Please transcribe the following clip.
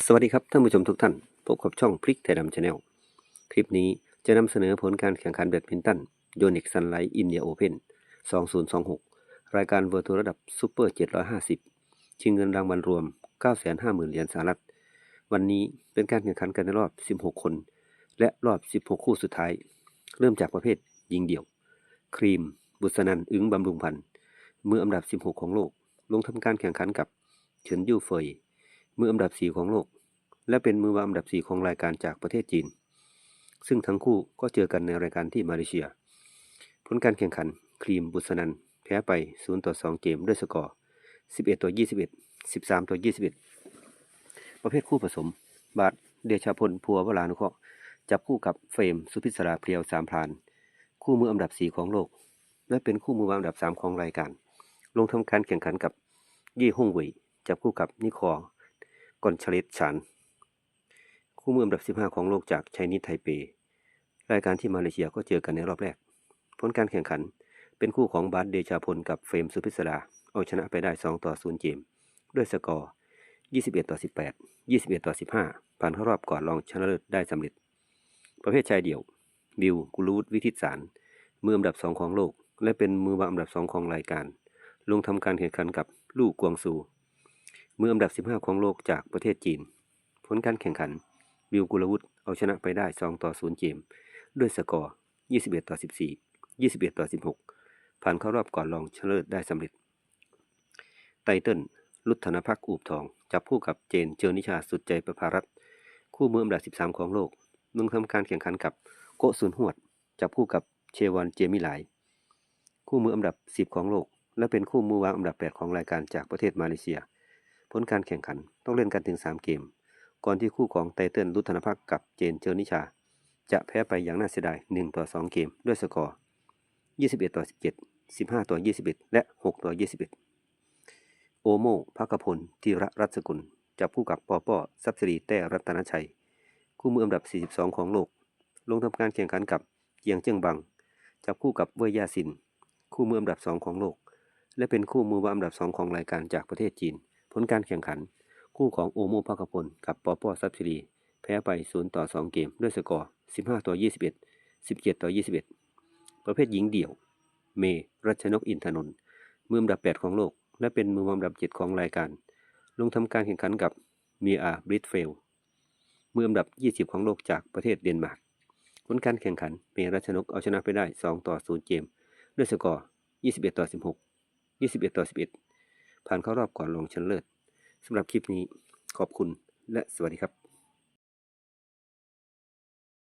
สวัสดีครับท่านผู้ชมทุกท่านพบกับช่องพลิกไทยดำชาแนลคลิปนี้จะนำเสนอผลการแข่งขันแบดมินตันโยนิกซันไลท์อินเดียโอเพน2026 รายการเวอร์ทัวระดับซูเปอร์ 750 ชิงเงินรางวัลรวม 950,000 เหรียญสหรัฐ วันนี้เป็นการแข่งขันกันในรอบ 16 คน และรอบ 16 คู่สุดท้าย เริ่มจากประเภทยิงเดี่ยว ครีม บุษนันอึ้งบำรุงพันธ์มืออันดับ 16 ของโลก ลงทำการแข่งขันกับเฉินยู่เฟย มืออันดับ4ของโลก และเป็นมือวางอันดับ4ของรายการจากประเทศจีน ซึ่งทั้งคู่ก็เจอกันในรายการที่มาเลเซีย ผลการแข่งขันครีมบุษนันแพ้ไป 0 ต่อ 2 เกมด้วยสกอร์ 11 ต่อ 21 13 ต่อ 21 ประเภทคู่ผสม บาทเดชาพลพัววรานุเคราะห์จับคู่กับเฟรมสุพิศราเพียวสามพาน คู่มืออันดับ4ของโลก และเป็นคู่มือวางอันดับ3ของรายการ ลงทำการแข่งขันกับยี่ฮ่งหวยจับคู่กับนิคอ กอนชเลตฉานคู่มืออันดับ 15 ของโลกจากไชนีสไทเป รายการที่มาเลเซียก็เจอกันในรอบแรก ผลการแข่งขันเป็นคู่ของบาสเดชาพลกับเฟรมสุพิศราเอาชนะไปได้ 2 ต่อ 0 เกม ด้วยสกอร์ 21 ต่อ 18 21 ต่อ 15 ผ่านเข้ารอบก่อนรองชนะเลิศได้สำเร็จ ประเภทชายเดี่ยว บิวกุลูดวิทิตสารมืออันดับ 2 ของโลก และเป็นมือวางอันดับ 2 ของรายการ ลงทำการแข่งขันกับลู่กวางซู มืออันดับ 15 ของโลกจากประเทศจีน ผลการแข่งขัน บิวกุลวุฒเอาชนะไปได้ 2 ต่อ 0 เกม ด้วยสกอร์ 21 ต่อ 14 21 ต่อ 16 ผ่านเข้ารอบก่อนรองชนะเลิศได้สำเร็จ ไตเติ้ลลุทธนพักอูบทอง จับคู่กับเจนเจอนิชาสุดใจประภารัตคู่มืออันดับ 13 ของโลกลงทำการแข่งขันกับโกซุนหวด จับคู่กับเชวอนเจมิหลาย คู่มืออันดับ 10 ของโลก และเป็นคู่มือวางอันดับ 8 ของรายการจากประเทศมาเลเซีย ผลการแข่งขันต้องเล่นกันถึง 3 เกม ก่อนที่คู่ของไตเติ้ลลุทธนพักกับเจนเจอนิชา จะแพ้ไปอย่างน่าเสียดาย1ต่อ 2 เกม ด้วยสกอร์ 21 ต่อ 17 15 ต่อ 21 และ 6 ต่อ 21 โอโมภักพลธีระรัศกุลจับคู่กับปอป้อซับสิริแต้รัตนชัย คู่มืออันดับ 42 ของโลก ลงทำการแข่งขันกับเจียงเจิ้งบัง จับคู่กับเวยยาซิน คู่มืออันดับ 2 ของโลก และเป็นคู่มือวาอันดับ 2 ของรายการจากประเทศจีน ผลการแข่งขัน คู่ของโอโมภักพลกับปอปอซับสิริแพ้ไป 0 ต่อ 2 เกมด้วยสกอร์ 15 ต่อ 21 17 ต่อ 21 ประเภทหญิงเดี่ยว เม รัชนกอินทนนท์มืออันดับ 8 ของโลก และเป็นมืออันดับ 7 ของรายการ ลงทำการแข่งขันกับเมียอาบริดเฟลมืออันดับ 20 ของโลกจากประเทศเดนมาร์กผลการแข่งขัน เมรัชนกเอาชนะไปได้ 2 ต่อ 0 เกม ด้วยสกอร์ 21 ต่อ 16 21 ต่อ 11 ผ่านเข้ารอบก่อนลงชนะเลิศสำหรับคลิปนี้ขอบคุณและสวัสดีครับ